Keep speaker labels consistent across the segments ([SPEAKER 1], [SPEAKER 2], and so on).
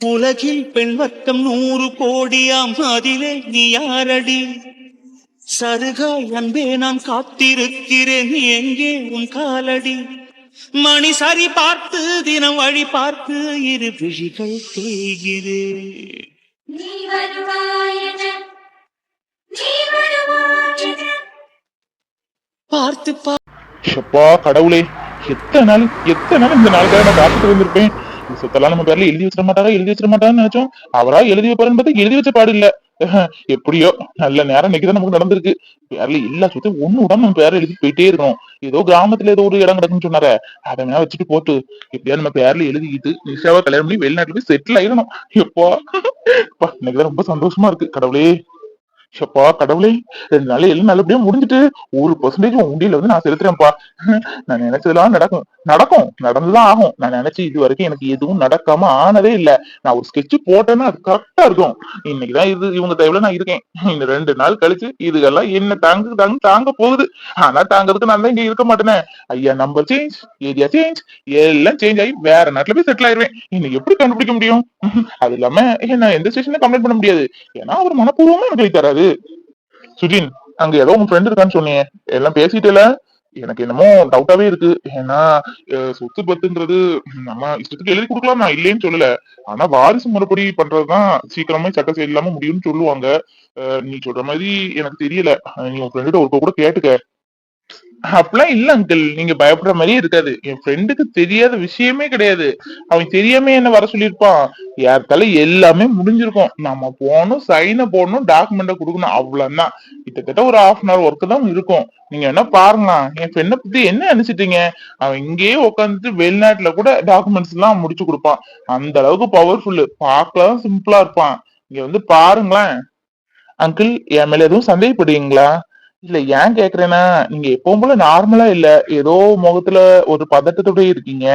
[SPEAKER 1] உலகில் பெண் வர்க்கம் நூறு கோடியாம் அதிலே நீ யாரடி? சருகாய் அன்பே நான் காத்திருக்கிறேன் நீ எங்கே உன் காலடி? மணி சரி பார்த்து தினம் வழி பார்த்து இரு விழிகள் தேய்கிறேன் பார்த்து பா
[SPEAKER 2] கடவுளே எத்தனை நாள் எத்தனை நாள் இந்த நாளுக்காக நான் காத்துட்டு இருந்திருப்பேன்? இந்த சொத்தெல்லாம் நம்ம பேர்ல எழுதி வச்சிட மாட்டாரா எழுதி வச்சிட மாட்டான்னு நினைச்சோம். அவரா எழுதி வைப்பாருன்னு பார்த்தா எழுதி வச்ச பாடு இல்ல. எப்படியோ நல்ல நேரம் இன்னைக்குதான் நமக்கு நடந்திருக்கு. பேர்ல எல்லா சொத்தையும் ஒண்ணு விடாம நம்ம பேர்ல எழுதி போயிட்டே இருக்கணும் ஏதோ கிராமத்துல ஏதோ ஒரு இடம் கிடக்குன்னு சொன்னார அதை வச்சுட்டு போட்டு எப்படியா நம்ம பேர்ல எழுதிக்கிட்டு நிஷாவா கல்யாணம் பண்ணி வெளிநாட்டுல போய் செட்டில் ஆயிடணும். எப்போ? அப்பா, இன்னைக்குதான் ரொம்ப சந்தோஷமா இருக்கு கடவுளே. ஷப்பா கடவுளே ரெண்டு நாள் எல்லாம் நல்லபடியா முடிஞ்சுட்டு ஒரு பர்சன்டேஜ் உண்டியில வந்து நான் செலுத்துறேன்ப்பா. நான் நினைச்சதெல்லாம் நடக்கும். நடக்கும். நடந்துதான் ஆகும். நான் நினைச்சு இது வரைக்கும் எனக்கு எதுவும் நடக்காம ஆனதே இல்ல. நான் ஒரு ஸ்கெட்ச் போட்டேன்னா அது கரெக்டா இருக்கும். இன்னைக்குதான் இது இவங்க தயவுல நான் இருக்கேன். இந்த ரெண்டு நாள் கழிச்சு இதுகெல்லாம் என்ன தாங்க தாங்க தாங்க போகுது. ஆனா தாங்கிறதுக்கு நான் தான் இங்க இருக்க மாட்டேனே. ஐயா நம்பர் சேஞ்ச் ஏரியா சேஞ்ச் எல்லாம் சேஞ்ச் ஆகி வேற நாட்டுல போய் செட்டில் ஆயிருவேன். இன்னைக்கு எப்படி கண்டுபிடிக்க முடியும்? அது இல்லாம நான் எந்த ஸ்டேஷன்ல கம்ப்ளைண்ட் பண்ண முடியாது. ஏன்னா அவர் மனப்பூர்வமா எனக்கு தராது சுஜின் அங்க ஏதோ உங்க ஃப்ரெண்ட் இருக்கான்னு சொன்னீங்க. எல்லாம் பேசிட்டேல எனக்கு என்னமோ டவுட்டாவே இருக்கு. ஏன்னா சொத்து பத்துன்றது நம்ம இஷ்டத்துக்கு எழுதி கொடுக்கலாம்? நான் இல்லேன்னு சொல்லல. ஆனா வாரிசு முறைப்படி பண்றதுதான் சீக்கிரமே சட்ட செயல் இல்லாம முடியும்னு சொல்லுவாங்க. நீ சொல்ற மாதிரி எனக்கு தெரியல. நீ உன் ஃப்ரெண்ட ஒருக்க கூட கேட்டுக்க. அப்படிலாம் இல்ல அங்கிள் நீங்க பயப்படுற மாதிரியே இருக்காது. என் ஃப்ரெண்டுக்கு தெரியாத விஷயமே கிடையாது. அவன் தெரியாம என்ன வர சொல்லியிருப்பான்? யாருக்கால எல்லாமே முடிஞ்சிருக்கும். நம்ம போகணும் சைனை போடணும் டாக்குமெண்ட்டை கொடுக்கணும். அவ்வளவுதான். கிட்டத்தட்ட ஒரு ஹாஃப் அன் ஹவர் ஒர்க்கு தான் இருக்கும். நீங்க என்ன பாருங்களா என் ஃப்ரெண்டை பத்தி என்ன நினைச்சிட்டீங்க? அவன் இங்கேயே உட்காந்துட்டு வெளிநாட்டுல கூட டாக்குமெண்ட்ஸ் எல்லாம் முடிச்சு கொடுப்பான். அந்த அளவுக்கு பவர்ஃபுல் பார்க்கலாம் சிம்பிளா இருப்பான். இங்க வந்து பாருங்களேன். அங்கிள் என் மேல எதுவும் சந்தேகப்படுவீங்களா? இல்ல ஏன் கேக்குறேன்னா நீங்க எப்பவும் போல நார்மலா இல்ல. ஏதோ முகத்துல ஒரு பதட்டத்தோடய இருக்கீங்க.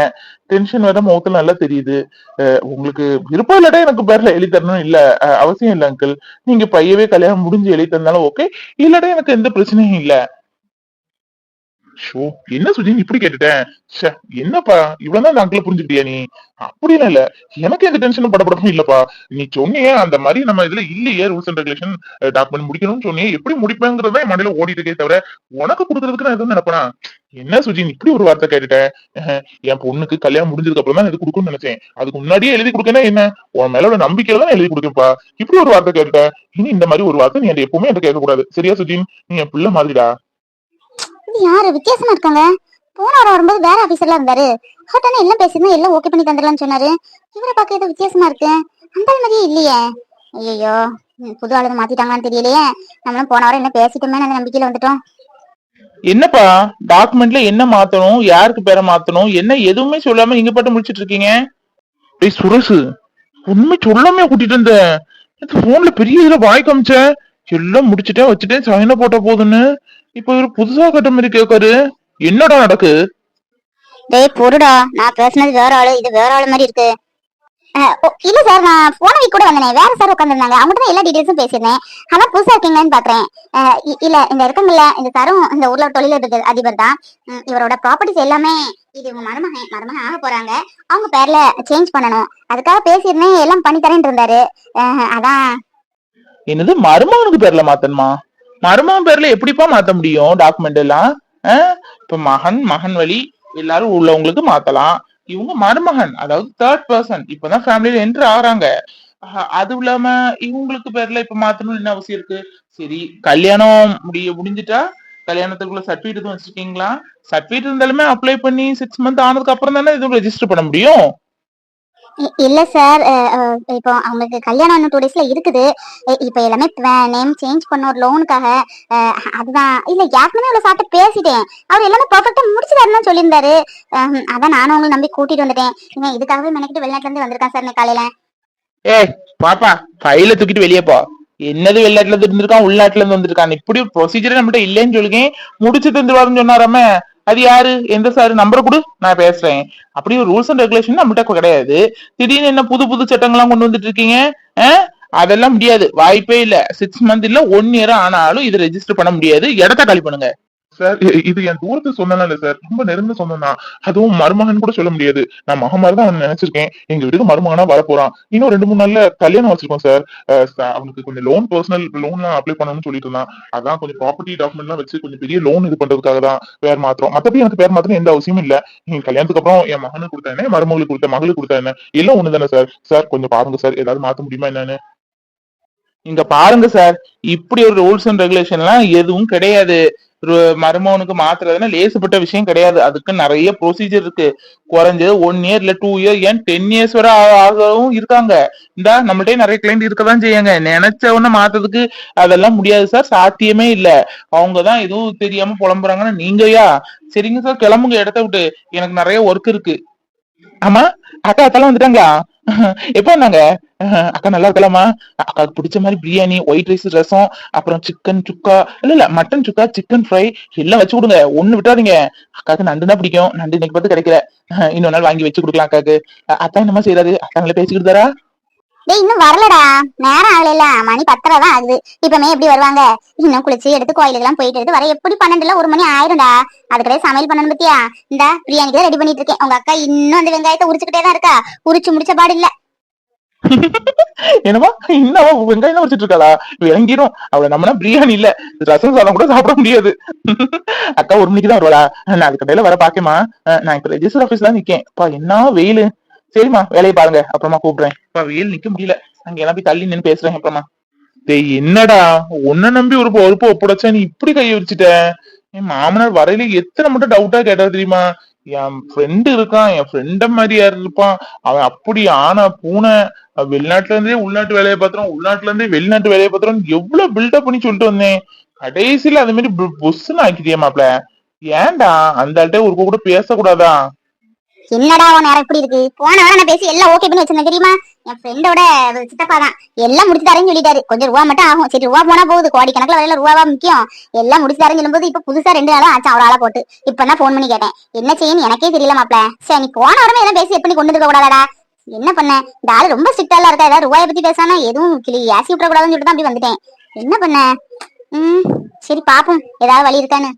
[SPEAKER 2] டென்ஷன் வேற முகத்துல நல்லா தெரியுது. அஹ் உங்களுக்கு விருப்பம் இல்லாட்டா எனக்கு பேர்ல எழுதி தரணும் இல்ல. அஹ் அவசியம் இல்ல அங்கிள் நீங்க பையவே கல்யாணம் முடிஞ்சு எழுதி தந்தாலும் ஓகே இல்லாட்டா எனக்கு எந்த பிரச்சனையும் இல்ல. ஷோ என்ன சுஜி இப்படி கேட்டுட்டேன் ச்சே, என்னப்பா இவ்வளவுதான் அந்த அங்கிள் புரிஞ்சுக்கிட்டியா நீ? அப்படிலாம் இல்ல. எனக்கு எந்த டென்ஷனும் படப்படமும் இல்லப்பா. நீ சொன்னியே அந்த மாதிரி நம்ம இதுல இல்லையே ரூல்ஸ் அண்ட் ரெகுலேஷன் டாக்குமெண்ட் முடிக்கணும்னு சொன்னியே எப்படி முடிப்பேங்கிறத என் மண்டையில ஓடிட்டு இருக்கே தவிர உனக்கு கொடுக்கறதுக்கு நான் எதுவும் நினைப்பேனா? என்ன சுஜி இப்படி ஒரு வார்த்தை கேட்டுட்டேன் என் பொண்ணுக்கு கல்யாணம் முடிஞ்சதுக்கு அப்புறம் தான் இது கொடுக்கணும்னு நினைச்சேன். அதுக்கு முன்னாடியே எழுதி கொடுக்கனா என்ன? உன் மேல நம்பிக்கையில தான் எழுதி கொடுக்கப்பா இப்படி ஒரு வார்த்தை கேட்டுட்டேன் இனி இந்த மாதிரி ஒரு வார்த்தை நீ என்கிட்ட எப்பவுமே என்கிட்ட கேட்க கூடாது சரியா சுஜின்? நீ என் பிள்ளை மாதிரிடா.
[SPEAKER 3] யாரு? வித்தியாசமா இருக்காங்க. போன வாரம் வரும்போது வேற ஆபீசர்ல இருந்தாரு. ஹோட்டல் எல்லாம் பேசிருந்தா எல்லாம் ஓகே பண்ணி தந்துடலாம்னு சொன்னாரு. இவரை பார்க்க ஏதோ வித்தியாசமா இருக்கு. அந்த மாதிரியே இல்லையே. ஐயோ புது ஆளுங்க மாத்திட்டாங்களான்னு தெரியலையே. நம்மளும் போன வாரம் என்ன பேசிட்டோமே அந்த நம்பிக்கையில வந்துட்டோம்.
[SPEAKER 2] என்னப்பா? டாக்குமெண்ட்ல என்ன மாத்தணும்? யாருக்கு பேரை மாத்தணும்? என்ன எதுவுமே சொல்லாம இங்க பாட்டு முடிச்சிட்டு இருக்கீங்க? டேய் சுரேஷ் உண்மை சொல்லாம கூட்டிட்டு இருந்தேன் போன்ல பெரிய இதுல வாய் காமிச்சேன் எல்லாம் முடிச்சுட்டேன் வச்சுட்டேன் சைன போட்ட போதுன்னு. இப்ப இவரு புதுசா கட்ட மாதிரி கேட்காரு என்னடா நடக்கு?
[SPEAKER 3] டேய் பொருடா. நான் பேசுனது வேற ஆளு. இது வேற ஆளு மாதிரி இருக்கு. இல்ல சார் நான் போன வீக் கூட வந்தேனே. வேற சார் உட்காந்துருந்தாங்க அவங்ககிட்ட தான் எல்லா டீடைல்ஸும் பேசியிருந்தேன். அதான் புதுசா இருக்கீங்கன்னு பாக்குறேன். இல்ல இந்த இருக்காங்கல்ல இந்த சாரும் இந்த ஊர்ல தொழிலதிபர் அதிபர் தான். இவரோட ப்ராப்பர்ட்டிஸ் எல்லாமே இது இவங்க மருமகன் மருமகன் ஆக போறாங்க. அவங்க பேர்ல சேஞ்ச் பண்ணணும். அதுக்காக பேசியிருந்தேன். எல்லாம் பண்ணி தரேன் இருந்தாரு அதான்.
[SPEAKER 2] என்னது மருமகனுக்கு பேர்ல மாத்தணுமா? மருமகன் பேர்ல எப்படிப்பா மாத்த முடியும் டாக்குமெண்ட் எல்லாம்? இப்ப மகன் மகன் வழி எல்லாரும் உள்ளவங்களுக்கு மாத்தலாம். இவங்க மருமகன் அதாவது தேர்ட் பர்சன் இப்பதான் ஃபேமிலியில என்ட்ரு ஆகுறாங்க. அது இல்லாம இவங்களுக்கு பேர்ல இப்ப மாத்தணும்னு என்ன அவசியம் இருக்கு? சரி கல்யாணம் முடிய முடிஞ்சிட்டா கல்யாணத்துக்குள்ள சர்டிஃபிகேட் எதுவும் வச்சிருக்கீங்களா? சர்டிஃபிகேட் இருந்தாலுமே அப்ளை பண்ணி சிக்ஸ் மந்த் ஆனதுக்கு அப்புறம் தானே இதுவும் ரெஜிஸ்டர் பண்ண முடியும்?
[SPEAKER 3] இல்ல சார் இப்போ அவங்களுக்கு கல்யாணம் இன்னும் டூ டேஸ்ல இருக்குது. இப்போ எல்லாமே நேம் சேஞ்ச் பண்ண ஒரு லோனுக்காக அதுதான். இல்ல யாருக்குமே இவ்வளவு சாப்பிட்டு பேசிட்டேன். அவர் எல்லாமே பர்ஃபெக்டா முடிச்சுதாருன்னு சொல்லியிருந்தாரு. அதான் நானும் உங்களை நம்பி கூட்டிட்டு வந்துட்டேன். இவன் இதுக்காகவே மெனக்கிட்டு வெளிநாட்டுல இருந்து வந்திருக்கான் சார் இன்னைக்கு காலையில.
[SPEAKER 2] ஏய் பாப்பா ஃபைல தூக்கிட்டு வெளியே போ. என்னது வெளிநாட்டுல இருந்து இருந்திருக்கான் உள்நாட்டுல இருந்து வந்திருக்கான். இப்படி ப்ரொசீஜர் நம்மகிட்ட இல்லைன்னு சொல்லுங்க. முடிச்சு தந்துருவாருன்னு சொன்னாராமே. அது யாரு? எந்த சார் நம்பரை கொடு நான் பேசுறேன். அப்படி ஒரு ரூல்ஸ் அண்ட் ரெகுலேஷன் நம்மகிட்ட கிடையாது. திடீர்னு என்ன புது புது சட்டங்கள்லாம் கொண்டு வந்துட்டு இருக்கீங்க? அதெல்லாம் முடியாது. வாய்ப்பே இல்ல. சிக்ஸ் மந்த் இல்ல ஒன் இயர் ஆனாலும் இது ரெஜிஸ்டர் பண்ண முடியாது. இடத்த காலி பண்ணுங்க. சார் இது என் தூரத்து சொந்தம் இல்ல சார் ரொம்ப நெருங்க சொந்தம் தான். அதுவும் மருமகன் கூட சொல்ல முடியாது. நான் மகன் தான் அவன் நினைச்சிருக்கேன். எங்க வீட்டுக்கு மருமகனா வரப்போறான். இன்னும் ரெண்டு மூணு நாள்ல கல்யாணம் வச்சிருக்கோம் சார். அவனுக்கு கொஞ்சம் லோன் பர்சனல் லோன்லாம் அப்ளை பண்ணணும்னு சொல்லிட்டு இருந்தான். அதான் கொஞ்சம் ப்ராப்பர்ட்டி டாக்குமெண்ட் எல்லாம் வச்சு கொஞ்சம் பெரிய லோன் இது பண்றதுக்காக தான் பேர் மாத்திரம் மத்தபடி எனக்கு பேர் மாத்திரம் எந்த அவசியமும் இல்ல. நீங்க கல்யாணத்துக்கு அப்புறம் என் மகனுக்கு கொடுத்தா என்ன? மருமகளுக்கு கொடுத்த மகளுக்கு கொடுத்தா என்ன? எல்லாம் ஒண்ணுதானே சார். சார் கொஞ்சம் பாருங்க சார். ஏதாவது மாத்த முடியுமா என்னன்னு?
[SPEAKER 4] இங்க பாருங்க சார். இப்படி ஒரு ரூல்ஸ் அண்ட் ரெகுலேஷன் எல்லாம் எதுவும் கிடையாது. மருமவனுக்கு மருமகனுக்கு மாத்துறதுன்னா லேசுப்பட்ட விஷயம் கிடையாது. அதுக்கு நிறைய ப்ரொசீஜர் இருக்கு. குறைஞ்சது ஒன் இயர் இல்ல டூ இயர் ஏன் டென் இயர்ஸ் வரை ஆகவும் இருக்காங்க. இந்தா நம்மள்டே நிறைய கிளைண்ட் இருக்கதான் செய்யுங்க. நினைச்ச உடனே மாத்ததுக்கு அதெல்லாம் முடியாது சார் சாத்தியமே இல்ல. அவங்க தான் எதுவும் தெரியாம புலம்புறாங்கன்னா நீங்கயா சரிங்க சார் கிளம்புங்க. இடத்த விட்டு. எனக்கு நிறைய ஒர்க் இருக்கு. ஆமா? அக்கா அத்தெல்லாம் வந்துட்டாங்களா? எப்போ வந்தாங்க? அக்கா நல்லா இருக்கலாமா? அக்காவுக்கு பிடிச்ச மாதிரி பிரியாணி ஒயிட் ரைஸ் ரசம் அப்புறம் சிக்கன் சுக்கா இல்ல இல்ல மட்டன் சுக்கா சிக்கன் ஃப்ரை எல்லாம் வச்சு கொடுங்க. ஒண்ணு விட்டாதீங்க அக்காவுக்கு நண்டு தான் பிடிக்கும். நண்டு இன்னைக்கு பார்த்து கிடைக்கல. இன்னொரு நாள் வாங்கி வச்சு கொடுக்கலாம் அக்காவுக்கு அத்தான் என்னமா செய்யறாரு அக்காங்களே பேசிக்கிட்டு தரா
[SPEAKER 3] டேய் இன்னும் வரலடா. நேரம் ஆகல மணி பத்தரை தான் ஆகுது. இப்பமே எப்படி வருவாங்க? இன்னும் குளிச்சு எடுத்து கோயிலுக்கெல்லாம் போயிட்டு எடுத்து வர எப்படி பன்னெண்டுல ஒரு மணி ஆயிரும்டா? அதுக்கடையே சமையல் பண்ணணும் பத்தியா? இந்த பிரியாணிக்கு ரெடி பண்ணிட்டு இருக்கேன். உங்க அக்கா இன்னும் அந்த வெங்காயத்தை உரிச்சுக்கிட்டே தான் இருக்கா? உரிச்சு முடிச்ச பாடு இல்ல.
[SPEAKER 4] என்னமா இன்னும் வெங்காயம் தான் வச்சுட்டு இருக்காளா? விளங்கிரும். அவளை நம்மனா பிரியாணி இல்ல. ரசம் சாதம் கூட சாப்பிட முடியாது. அக்கா ஒரு மணிக்கு தான் வருவாளா? நான் அதுக்கு மேல வர பாக்கேமா நான் இப்ப ரெஜிஸ்டர் ஆபீஸ்ல தான் நிக்கேன். பா என்ன வெயிலு? சரிம்மா வேலையை பாருங்க. அப்புறமா கூப்பிடுறேன். பா வெயில் நிக்க முடியல. அங்க எல்லாம் போய் தள்ளி நின்னு பேசுறேன். அப்புறமா
[SPEAKER 2] டேய் என்னடா? உன்னை நம்பி ஒரு பொறுப்பு ஒப்படைச்சா நீ இப்படி கை வச்சுட்ட என் மாமனார் வரையில எத்தனை மட்டும் டவுட்டா கேட்டா தெரியுமா? என் ஃப்ரெண்டு இருக்கான் என் ஃப்ரெண்ட மாதிரி யார் இருப்பான்? அவன் அப்படி ஆனா பூனை வெளிநாட்டுல இருந்தே உள்நாட்டு வேலையை பாத்துறான் உள்நாட்டுல இருந்தே வெளிநாட்டு வேலையை பாத்துறான் எவ்வளவு பில்டப் பண்ணி சொல்லிட்டு வந்தேன். கடைசியில அது மாதிரி பொஸ்ன்னு ஆக்கிட்டியே மாப்ள ஏன்டா அந்த ஆள்கிட்ட ஒரு கூட பேசக்கூடாதா?
[SPEAKER 3] என்னடா உன் நேரம் இப்படி இருக்கு? போன வாரம் நான் பேசி எல்லாம் ஓகே பண்ணி வச்சிருந்தேன் தெரியுமா? என் ஃப்ரெண்டோட சித்தப்பா தான். எல்லாம் முடிச்சு தரேன்னு சொல்லிட்டாரு. கொஞ்சம் ரூபா மட்டும் ஆகும். சரி ரூபா போனா போகுது. கோடி கணக்குல வரையில ரூபாவா முக்கியம். எல்லாம் முடிச்சு தரேன்னு சொல்லும்போது இப்ப புதுசா ரெண்டு நாளும் ஆச்சு அவரால போட்டு. இப்ப தான் போன் பண்ணி கேட்டேன். என்ன செய்யன்னு எனக்கே தெரியல மாப்ள சரி நீ போன வாரமே எல்லாம் பேசி எப்படி கொண்டு இருக்க கூடாதாடா? என்ன பண்ண? இந்த ஆளு ரொம்ப ஸ்ட்ரிக்டா இருக்கா ஏதாவது ரூபாயை பத்தி பேசானா எதுவும் கிளி ஏசி விட்டுறக்கூடாதுன்னு சொல்லிட்டு தான் அப்படி வந்துட்டேன். என்ன பண்ண? ம் சரி பாப்போம். ஏதாவது வழி இருக்கான்னு.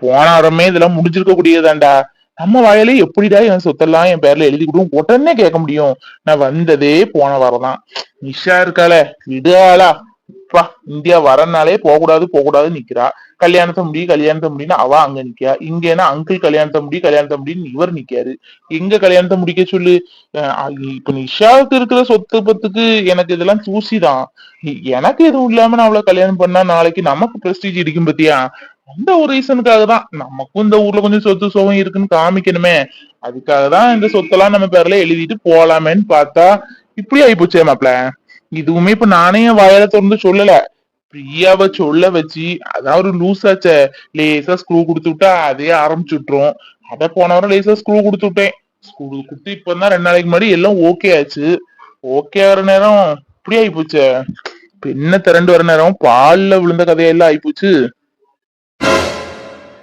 [SPEAKER 2] போன வாரமே இதெல்லாம் முடிஞ்சிருக்க கூடியதாண்டா நம்ம வாயிலே எப்படிடா என் சொத்தெல்லாம் என் பேர்ல எழுதி கொடுக்கும் உடனே கேட்க முடியும். நான் வந்ததே போன வாரம் தான் நிஷா இருக்காள விடாளா பா இந்தியா வரனாலே போகக்கூடாது போகக்கூடாது நிக்கிறா. கல்யாணத்தை முடி கல்யாணத்தை முடின்னு அவ அங்க நிக்கா இங்க ஏன்னா அங்கிள் கல்யாணத்தை முடி கல்யாணத்தை முடின்னு இவர் நிக்காரு எங்க கல்யாணத்தை முடிக்க சொல்லு? அஹ் இப்ப நிஷாவுக்கு இருக்கிற சொத்து பத்துக்கு எனக்கு இதெல்லாம் தூசிதான். எனக்கு எதுவும் இல்லாம நான் அவளை கல்யாணம் பண்ணா நாளைக்கு நமக்கு பிரஸ்டீஜ் இடிக்கும் பத்தியா? அந்த ஒரு ரீசனுக்காக தான். நமக்கும் இந்த ஊர்ல கொஞ்சம் சொத்து சுகம் இருக்குன்னு காமிக்கணுமே. அதுக்காக தான் இந்த சொத்தெல்லாம் நம்ம பேர்ல எழுதிட்டு போலாமேன்னு பார்த்தா இப்படி ஆகி போச்சே மாப்ள இதுவுமே இப்ப நானே என் வாயால திறந்து சொல்லல. பிரியாவை சொல்ல வச்சு அதான் ஒரு லூஸ் ஆச்ச லேசா ஸ்க்ரூ கொடுத்து விட்டா அதே ஆரம்பிச்சு விட்டுரும். அத போன வாரம் லேசா ஸ்க்ரூ கொடுத்து விட்டேன். ஸ்க்ரூ கொடுத்து இப்பதான் ரெண்டு நாளைக்கு முன்னாடி எல்லாம் ஓகே ஆச்சு. ஓகே ஆகிற நேரம் இப்படி ஆகி போச்சே பெண்ணை திரண்டு வர நேரம் பால்ல விழுந்த கதையெல்லாம் ஆயிப்போச்சு.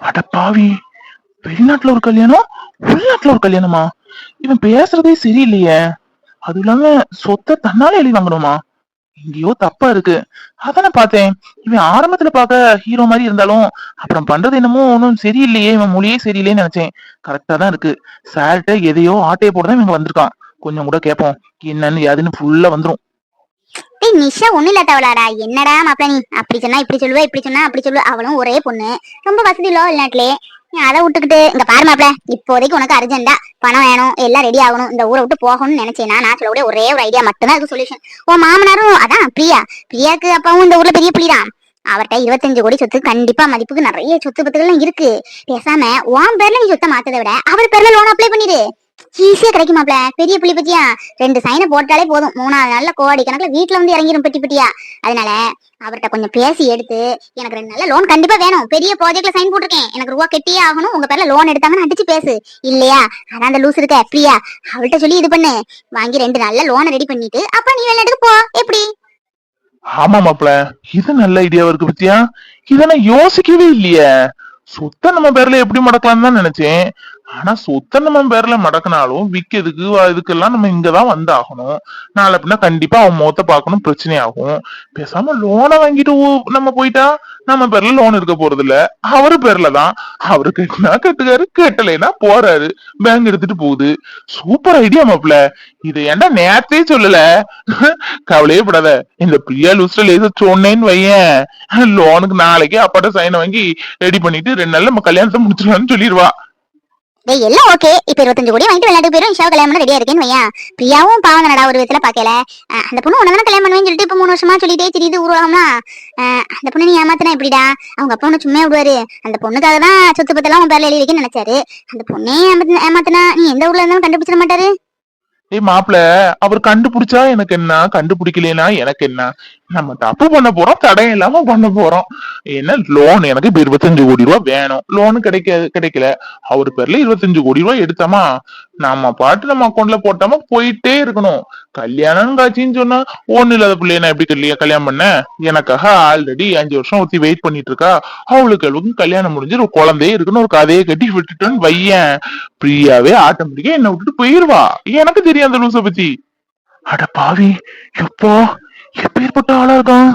[SPEAKER 2] அட பாவி வெளிநாட்டுல ஒரு கல்யாணம்? உள்நாட்டுல ஒரு கல்யாணமா? இவன் பேசுறதே சரியில்லையே. அது இல்லாம சொத்தை தன்னாலே எழுதி வாங்கணுமா? எங்கேயோ தப்பா இருக்கு. அதான பார்த்தேன். இவன் ஆரம்பத்துல பார்க்க ஹீரோ மாதிரி இருந்தாலும் அப்புறம் பண்றது என்னமோ ஒன்றும் சரியில்லையே. இவன் மொழியே சரியில்லைன்னு நினைச்சேன். கரெக்டா தான் இருக்கு. சார்கிட்ட எதையோ ஆட்டையை போட தான் இவங்க வந்திருக்கான். கொஞ்சம் கூட கேட்போம். என்னன்னு யாதுன்னு ஃபுல்லா வந்துரும்.
[SPEAKER 3] டேய் நிஷா ஒண்ணு இல்லாதவளாடா என்னடா மாப்பிள நீ? அப்படி சொன்னா இப்படி சொல்லுவ இப்படி சொன்னா அப்படி சொல்லுவ. அவளும் ஒரே பொண்ணு. ரொம்ப வசதி இல்லோ வெளிநாட்டுலயே நீ அதை விட்டுக்கிட்டு இங்க பாரு மாப்பிள. இப்போதைக்கு உனக்கு அர்ஜென்டா பணம் வேணும் எல்லாம் ரெடி ஆகணும். இந்த ஊரை விட்டு போகணும்னு நினைச்சேனா நான் சொல்லக்கூடிய ஒரே ஒரு ஐடியா மட்டும்தான் அதுக்கு சொல்யூஷன் உன் மாமனாரும் அதான் பிரியா. பிரியாக்கு அப்பாவும் இந்த ஊர்ல பெரிய புள்ளிதான் அவர்கிட்ட இருபத்தஞ்சு கோடி சொத்து கண்டிப்பா மதிப்புக்கு நிறைய சொத்து பத்துகள்லாம் இருக்கு. பேசாம உன் பேர்ல நீ சொத்தை மாத்ததை விட அவர் பேர்ல லோன் அப்ளை பண்ணிடு. ஈஸியா கிடைக்குமாப்ல பெரிய புள்ளி பத்தியா? ரெண்டு சைனை போட்டாலே போதும். மூணாவது நாள்ல கோடி கணக்குல வீட்டுல வந்து இறங்கிரும் பெட்டி பெட்டியா? அதனால அவர்கிட்ட கொஞ்சம் பேசி எடுத்து எனக்கு ரெண்டு நாள்ல லோன் கண்டிப்பா வேணும். பெரிய ப்ராஜெக்ட்ல சைன் போட்டிருக்கேன். எனக்கு ரூபா கட்டியே ஆகணும். உங்க பேர்ல லோன் எடுத்தாங்கன்னு அடிச்சு பேசு. இல்லையா? அதான் அந்த லூஸ் இருக்க. பிரியா அவள்கிட்ட சொல்லி இது பண்ணு. வாங்கி ரெண்டு நாள்ல லோனை ரெடி பண்ணிட்டு அப்ப நீ வெளிநாட்டுக்கு போ. எப்படி?
[SPEAKER 2] ஆமா மாப்ள. இது நல்ல ஐடியாவா இருக்கு பத்தியா? இத நான் யோசிக்கவே இல்லையே. சொத்தை நம்ம பேர்ல எப்படி மடக்கலாம்னு தான் நினைச்சேன். ஆனா சொத்தை நம்ம பேர்ல மடக்கினாலும் விக்கிறதுக்கு இதுக்கெல்லாம் நம்ம இங்கதான் வந்தாகணும். நாளை அப்படின்னா கண்டிப்பா அவன் மொத்த பாக்கணும் பிரச்சனை ஆகும் பேசாம லோனை வாங்கிட்டு நம்ம போயிட்டா நம்ம பேர்ல லோன் இருக்க போறது இல்ல அவரு பேர்ல தான். அவரு கட்டினா கட்டுக்காரு கட்டலைன்னா போறாரு. பேங்க் எடுத்துட்டு போகுது. சூப்பர் ஐடியா மாப்ள இது ஏன்டா நேரத்தையே சொல்லல? கவலையே படாத. இந்த பிரியா லூஸ்ல லேச சொன்னேன்னு வையேன். லோனுக்கு நாளைக்கு அப்பாட்ட சைனை வாங்கி ரெடி பண்ணிட்டு ரெண்டு நாள்ல நம்ம கல்யாணத்தை முடிச்சிடலாம்னு சொல்லிடுவா.
[SPEAKER 5] டேய் எல்லாம் ஓகே இப்ப இருபத்தஞ்சு கோடி வாங்கிட்டு விளையாட்டு போயிரும் இஷாவை கல்யாணம் பண்ண ரெடியா இருக்கேன்னு வையா பிரியாவும் பாவம் நடா ஒரு விதத்துல பாக்கல அந்த பொண்ணு உனதான கல்யாணம் பண்ணுவேன்னு சொல்லிட்டு இப்ப மூணு வருஷமா சொல்லிட்டே தெரியுது உருவாகம்னா அந்த பொண்ணு நீ ஏமாத்தினா எப்படிடா? அவங்க அப்பா உன்னை சும்மா விடுவாரு. அந்த பொண்ணுக்காக தான் சொத்து பத்தெல்லாம் உன் பேர்ல எழுதி நினைச்சாரு. அந்த பொண்ணே ஏமாத்தினா நீ எந்த ஊர்ல இருந்தாலும் கண்டுபிடிச்சிட மாட்டாரு?
[SPEAKER 2] ஏய் மாப்பிள அவர் கண்டுபிடிச்சா எனக்கு என்ன? கண்டுபிடிக்கலனா எனக்கு என்ன? நம்ம தப்பு பண்ண போறோம் தடை இல்லாம பண்ண போறோம். என்ன லோன் எனக்கு இப்ப இருபத்தஞ்சு கோடி ரூபாய் வேணும். லோனு கிடைக்க கிடைக்கல. அவர் பேர்ல இருபத்தஞ்சு கோடி ரூபாய் எடுத்தோமா? நம்ம பாட்டு நம்ம அக்கௌண்ட்ல போட்டோமா போயிட்டே இருக்கணும். கல்யாணம் காட்சின்னு சொன்னா ஒண்ணு இல்லாத பிள்ளைய நான் எப்படி கல்யா- கல்யாணம் பண்ண? எனக்காக ஆல்ரெடி அஞ்சு வருஷம் ஒருத்தி வெயிட் பண்ணிட்டு இருக்கா? அவளுக்கு அவளுக்கு கல்யாணம் முடிஞ்சு ஒரு குழந்தையே இருக்குன்னு ஒரு கதையை கட்டி விட்டுட்டோன்னு வையன். பிரியாவே ஆட்டோமேட்டிக்கா என்ன விட்டுட்டு போயிருவா. எனக்கு தெரியும் அந்த லூச பத்தி. அட பாவி எப்போ? எப்பேற்பட்ட ஆளா இருக்கான்?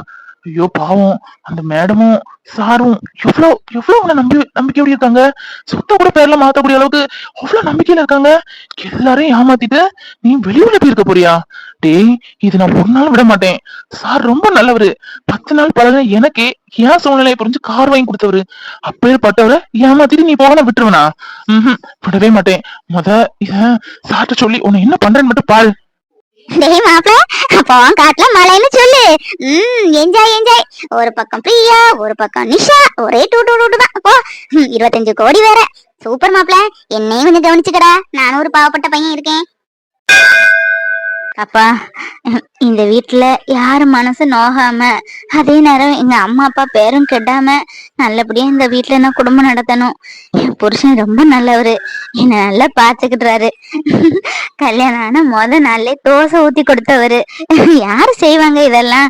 [SPEAKER 2] ஐயோ பாவம். அந்த மேடமும் சாரும் எவ்வளவு எவ்வளவு உன்னை நம்பி நம்பிக்கையோட இருக்காங்க? சொத்த கூட பேர்ல மாத்தக்கூடிய அளவுக்கு அவ்வளவு நம்பிக்கையில இருக்காங்க? எல்லாரையும் ஏமாத்திட்டு நீ வெளியூர்ல போயிருக்க போறியா? டேய் இது நான் ஒரு நாள் விட மாட்டேன். சார் ரொம்ப நல்லவரு. பத்து நாள் பழக எனக்கு ஏன் சூழ்நிலையை புரிஞ்சு கார் வாங்கி கொடுத்தவரு. அப்பேற்பட்டவரை ஏமாத்திட்டு நீ போகலாம் விட்டுருவனா? ம் விடவே மாட்டேன். முத இத சார்ட்ட சொல்லி உன்னை என்ன பண்றேன்னு மட்டும் பாரு.
[SPEAKER 5] டேய் மாப்பிள அப்போ காட்டுல மழைன்னு சொல்லு. ம் என்ஜாய் என்ஜாய் ஒரு பக்கம் பிரியா ஒரு பக்கம் நிஷா ஒரே டூ டூ டூ தான். அப்போ இருபத்தஞ்சு கோடி வேற. சூப்பர் மாப்பிள என்னையும் கொஞ்சம் கவனிச்சுக்கடா. நானும் ஒரு பாவப்பட்ட பையன் இருக்கேன். அப்பா இந்த வீட்டுல யாரு மனசு நோகாம அதே நேரம் எங்க அம்மா அப்பா பேரும் கெடாம நல்லபடியா இந்த வீட்டுல நான் குடும்பம் நடத்தணும். என் புருஷன் ரொம்ப நல்லவரு. என்ன நல்லா பாத்துக்கிட்டுறாரு கல்யாணம் ஆன முத நாள்லே தோசை ஊத்தி கொடுத்தவரு. யாரு செய்வாங்க இதெல்லாம்?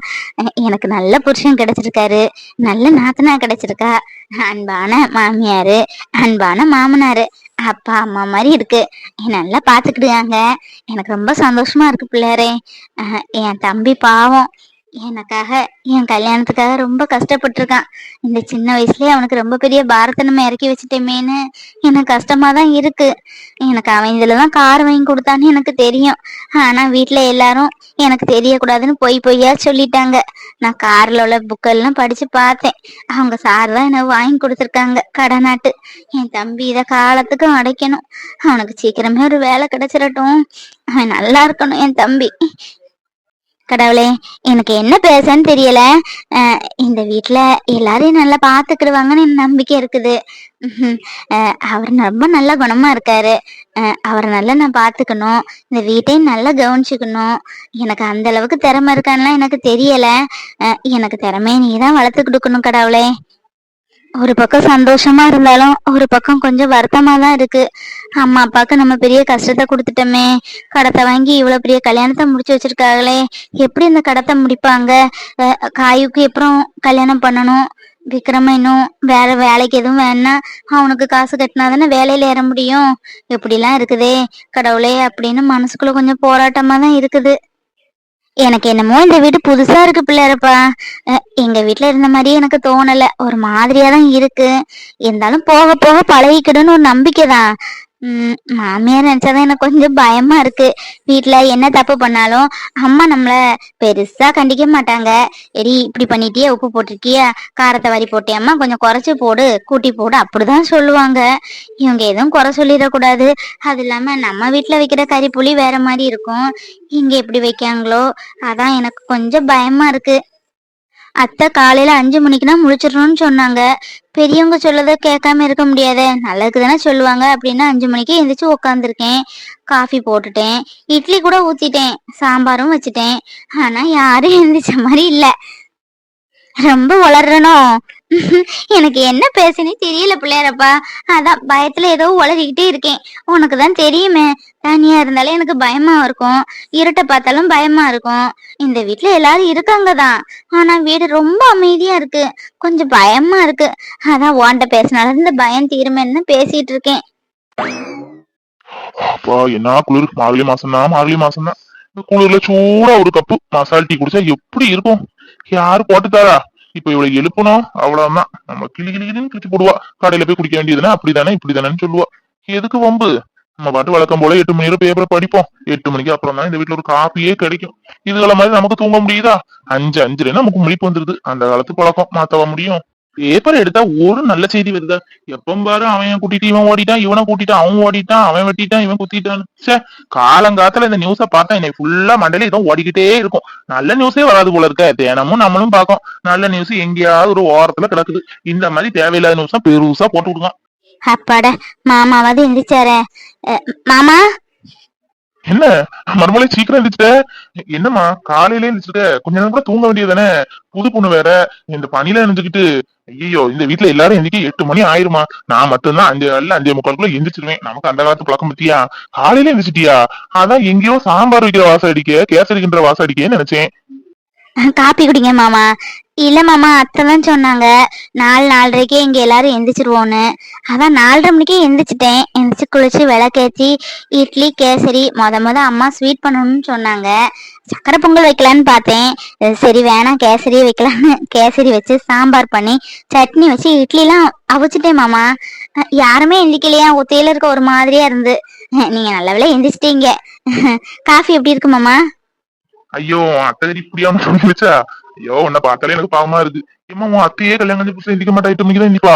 [SPEAKER 5] எனக்கு நல்ல புருஷன் கிடைச்சிருக்காரு. நல்ல நாத்தனா கிடைச்சிருக்கா. அன்பான மாமியாரு அன்பான மாமனாரு. அப்பா அம்மா மாதிரி இருக்கு. நல்லா பாத்துக்கிடுவாங்க எனக்கு ரொம்ப சந்தோஷமா இருக்கு பிள்ளையாரே. என் தம்பி பாவம். எனக்காக என் கல்யாணத்துக்காக ரொம்ப கஷ்டப்பட்டிருக்கான். இந்த சின்ன வயசுலயே அவனுக்கு ரொம்ப பெரிய பாரத்தை நம்ம இறக்கி வச்சுட்டோமேன்னு எனக்கு கஷ்டமா தான் இருக்கு. எனக்கு அவன் இதுலதான் கார் வாங்கி கொடுத்தான்னு எனக்கு தெரியும். ஆனா வீட்டுல எல்லாரும் எனக்கு தெரியக்கூடாதுன்னு பொய் பொய்யா சொல்லிட்டாங்க. நான் கார்ல உள்ள புக்கெல்லாம் படிச்சு பார்த்தேன். அவங்க சார் தான் எனக்கு வாங்கி கொடுத்துருக்காங்க கடநாட்டு என் தம்பி இதை காலத்துக்கும் அடைக்கணும். அவனுக்கு சீக்கிரமே ஒரு வேலை கிடைச்சிடட்டும் அவன் நல்லா இருக்கணும் என் தம்பி. கடவுளே எனக்கு என்ன பேசன்னு தெரியல. இந்த வீட்டுல எல்லாரையும் நல்லா பாத்துக்கிடுவாங்கன்னு என் நம்பிக்கை இருக்குது. அவர் ரொம்ப நல்ல குணமா இருக்காரு. அவரை நல்லா நான் பாத்துக்கணும். இந்த வீட்டையும் நல்லா கவனிச்சுக்கணும். எனக்கு அந்த அளவுக்கு திறமை இருக்கான்லாம் எனக்கு தெரியல. எனக்கு திறமையை நீ தான் வளர்த்து கொடுக்கணும் கடவுளே. ஒரு பக்கம் சந்தோஷமா இருந்தாலும் ஒரு பக்கம் கொஞ்சம் வருத்தமா தான் இருக்கு. அம்மா அப்பாவுக்கு நம்ம பெரிய கஷ்டத்தை கொடுத்துட்டோமே. கடத்தை வாங்கி இவ்வளவு பெரிய கல்யாணத்தை முடிச்சு வச்சிருக்காங்களே. எப்படி இந்த கடத்தை முடிப்பாங்க? காயுக்கு அப்புறம் கல்யாணம் பண்ணணும்? விக்ரம இன்னும் வேற வேலைக்கு எதுவும் வேணா அவனுக்கு காசு கட்டினா தானே வேலையில ஏற முடியும்? எப்படிலாம் இருக்குதே. கடவுளே அப்படின்னு மனசுக்குள்ள கொஞ்சம் போராட்டமா தான் இருக்குது. எனக்கு என்னமோ இந்த வீடு புதுசா இருக்கு பிள்ளைப்பா அஹ் எங்க வீட்டுல இருந்த மாதிரியே எனக்கு தோணல. ஒரு மாதிரியா தான் இருக்கு. இருந்தாலும் போக போக பழகிக்கிடுன்னு ஒரு நம்பிக்கை தான் மாமியார் நினைச்சாதான் எனக்கு கொஞ்சம் பயமா இருக்கு. வீட்டுல என்ன தப்பு பண்ணாலும் அம்மா நம்மள பெருசா கண்டிக்க மாட்டாங்க. எடி இப்படி பண்ணிட்டியே உப்பு போட்டிருக்கியா? காரத்தை வரி போட்டியம்மா கொஞ்சம் குறைச்சு போடு கூட்டி போடு அப்படிதான் சொல்லுவாங்க. இவங்க எதுவும் குறை சொல்லிடக்கூடாது. அது இல்லாம நம்ம வீட்டுல வைக்கிற கறி புளி வேற மாதிரி இருக்கும். இங்க எப்படி வைக்காங்களோ அதான் எனக்கு கொஞ்சம் பயமா இருக்கு. அத்தை காலையில அஞ்சு மணிக்குனா முழிச்சிடணும்னு சொன்னாங்க. பெரியவங்க சொல்லதை கேட்காம இருக்க முடியாதே. நல்லதுக்கு தானே சொல்லுவாங்க. அப்படின்னு அஞ்சு மணிக்கு எந்திரிச்சு உக்காந்துருக்கேன். காஃபி போட்டுட்டேன். இட்லி கூட ஊத்திட்டேன். சாம்பாரும் வச்சுட்டேன். ஆனா யாரும் எந்திரிச்ச மாதிரி இல்ல. ரொம்ப வளர்றனோ எனக்கு என்ன பேசுனே தெரியல பிள்ளையாரப்பா. அதான் பயத்துல ஏதோ உளறிக்கிட்டே இருக்கேன். உனக்கு தான் தெரியுமே. தனியா இருந்தாலே எனக்கு பயமா இருக்கும். இருட்டை பார்த்தாலும் பயமா இருக்கும். இந்த வீட்டுல எல்லாரும் இருக்காங்க தான் ஆனா வீடு ரொம்ப அமைதியா இருக்கு. கொஞ்சம் பயமா இருக்கு. அதான் ஓண்ட பேசினாலும் இந்த பயம் தீருமேன்னு பேசிட்டு இருக்கேன்.
[SPEAKER 2] அப்பா என்ன குளிர்? மார்கழி மாசம் தான் மார்கழி மாசம் தான் குளிர்ல சூடா ஒரு கப்பு மசால் டீ குடிச்சா எப்படி இருக்கும்? யாரு போட்டு தரா? இப்ப இவளை எழுப்பணும் அவ்வளவுதான் நம்ம கிளி கிளி கிளின்னு கிழிச்சு போடுவா. கடையில போய் குடிக்க வேண்டியதுன்னா அப்படிதானே இப்படிதானேன்னு சொல்லுவா. எதுக்கு வம்பு? நம்ம பாட்டு வழக்கம் போல எட்டு மணி நேரம் பேப்பரை படிப்போம். எட்டு மணிக்கு அப்புறம் தான் இந்த வீட்டுல ஒரு காப்பியே கிடைக்கும். இதுகளை மாதிரி நமக்கு தூங்க முடியுதா? அஞ்சு அஞ்சுல நமக்கு முடிப்பு வந்துருது. அந்த காலத்து பழக்கம். மாத்தவ முடியும்? பேப்பர் எடுத்தா ஒரு நல்ல செய்தி வருதா? எப்பம் பாரு அவன் கூட்டிட்டு இவன் ஓடிட்டான் இவனை கூட்டிட்டு அவன் ஓடிட்டான் அவன் வெட்டிட்டான் இவன் குத்திட்டான் சே காலங்காத்துல இந்த நியூஸ பார்த்தா என்னை ஃபுல்லா மண்டல ஏதோ ஓடிக்கிட்டே இருக்கும். நல்ல நியூஸே வராது போல இருக்க தினமும் நம்மளும் பார்க்கோம். நல்ல நியூஸ் எங்கேயாவது ஒரு ஓரத்துல கிடக்குது. இந்த மாதிரி தேவையில்லாத நியூஸ் பெருசா போட்டு விடுங்க
[SPEAKER 5] அப்பாட மாமாவது எந்திரிச்சாரு. மாமா?
[SPEAKER 2] என்ன மறுபடியும் சீக்கிரம் இருந்துச்சுட்ட என்னம்மா காலையிலே இருந்துச்சுட்ட கொஞ்ச நேரம் கூட தூங்க வேண்டியதானே புது பொண்ணு வேற. இந்த பனியில எழுந்துக்கிட்டு ஐயோ இந்த வீட்டுல எல்லாரும் எந்திரிக்க எட்டு மணி ஆயிருமா? நான் மட்டும்தான் அஞ்சு அல்ல அஞ்சே முக்காலுக்குள்ள எந்திரிச்சிருவேன். நமக்கு அந்த காலத்து பழக்கம் பத்தியா? காலையில எந்திரிச்சிட்டியா? அதான் எங்கேயோ சாம்பார் வைக்கிற வாசம் அடிக்க கேசரிக்கின்ற வாசம் அடிக்கன்னு நினைச்சேன்.
[SPEAKER 5] காப்பி குடிங்க மாமா. இல்ல மாமா அத்தை தான் சொன்னாங்க. நாலு நாலரைக்கே இங்க எல்லாரும் எந்திரிச்சிருவோன்னு. அதான் நாலரை மணிக்கே எந்திரிச்சிட்டேன். எந்திரிச்சு குளிச்சு விளக்கேச்சி இட்லி கேசரி மொத மொத அம்மா ஸ்வீட் பண்ணணும்னு சொன்னாங்க. சக்கரை பொங்கல் வைக்கலான்னு பார்த்தேன். சரி வேணாம் கேசரி வைக்கலான்னு கேசரி வச்சு சாம்பார் பண்ணி சட்னி வச்சு இட்லிலாம் அவிச்சிட்டேன் மாமா. யாருமே எந்திரிக்கலையா ஒத்தையில இருக்க ஒரு மாதிரியா இருந்து. நீங்க நல்ல வேலை எந்திரிச்சிட்டீங்க. காஃபி எப்படி இருக்கு மாமா?
[SPEAKER 2] ஐயோ அத்தகரி அத்தை இப்படியாம சொல்லி வச்சா? ஐயோ உன்னை பார்த்தாலே எனக்கு பாவமா இருக்கு. ஏமா உன் அத்தையே கல்யாணம் கஞ்சி புதுசா எந்திக்க மாட்டா? எட்டு மணிக்கு தான் எந்திப்பா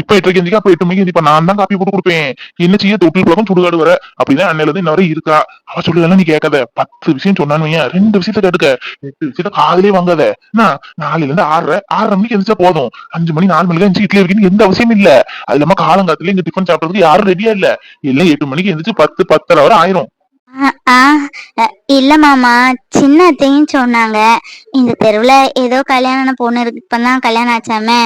[SPEAKER 2] இப்ப எட்டரைக்கு எந்திக்கா அப்ப எட்டு மணிக்கு எந்திப்பா நான் தான் காப்பி போட்டு கொடுப்பேன். என்ன செய்ய? தொட்டில் பழக்கம் சுடுகாடு வர. அப்படிதான் அன்னையில இருந்து இன்ன வரை இருக்கா? அவ சொல்லுதெல்லாம் நீ கேட்காத. பத்து விஷயம் சொன்னான்னு ரெண்டு விஷயத்த கேட்டுக்க. எட்டு விஷயத்த காதலே வாங்காத. என்ன? நாலுல இருந்து ஆறரை. ஆறரை மணிக்கு எந்திரிச்சா போதும். அஞ்சு மணி நாலு மணிக்கு எந்திரிச்சு இட்லி வைக்கணும் எந்த அவசியம் இல்ல. அது இல்லாம காலங்காத்துல இங்க டிஃபன் சாப்பிடறதுக்கு யாரும் ரெடியா இல்ல. எல்லாம் எட்டு மணிக்கு எந்திரிச்சு பத்து பத்தரை வரை ஆயிரும்.
[SPEAKER 5] இல்ல மாமா சின்ன அத்தையும் சொன்னாங்க. இந்த தெருவுல ஏதோ கல்யாணம் பொண்ணு இருக்கு இப்பதான் கல்யாணம் ஆச்சாமே.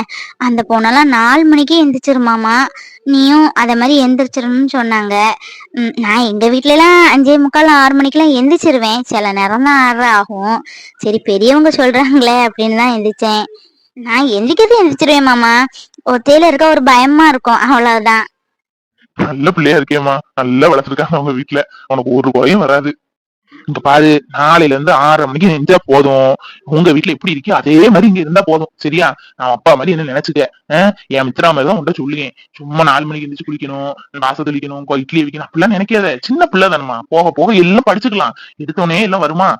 [SPEAKER 5] அந்த பொண்ணெல்லாம் நாலு மணிக்கே எந்திரிச்சிருமாமா நீயும் அத மாதிரி எந்திரிச்சிடணும்னு சொன்னாங்க. நான் எங்க வீட்ல எல்லாம் அஞ்சே முக்கால் ஆறு மணிக்கெல்லாம் எந்திரிச்சிருவேன். சில நேரம் தான் ஆறு ஆகும். சரி பெரியவங்க சொல்றாங்களே அப்படின்னு தான் எந்திரிச்சேன். நான் எந்திரிக்கிறது எந்திரிச்சிருவேன் மாமா. ஒத்தையில இருக்க ஒரு பயமா இருக்கும். அவ்வளவுதான்.
[SPEAKER 2] நல்ல பிள்ளையா இருக்கேம்மா. நல்லா வளர்த்துருக்காங்க அவங்க வீட்டுல உனக்கு ஒரு குறையும் வராது. இங்க பாரு நாளையில இருந்து ஆறரை மணிக்கு நெஞ்சா போதும். உங்க வீட்டுல எப்படி இருக்கோ அதே மாதிரி இங்க இருந்தா போதும். சரியா? நான் அப்பா மாதிரி என்ன நினைச்சுக்க? ஆஹ் என் மித்திரா மாதிரி தான் உன்ட்ட சொல்லுவேன். சும்மா நாலு மணிக்கு எந்திரிச்சு குளிக்கணும் வாசல் தெளிக்கணும் இட்லி வைக்கணும். அப்படிலாம் நினைக்காத. சின்ன பிள்ளை தானம்மா. போக போக எல்லாம் படிச்சுக்கலாம். எடுத்தோடனே எல்லாம் வருமா?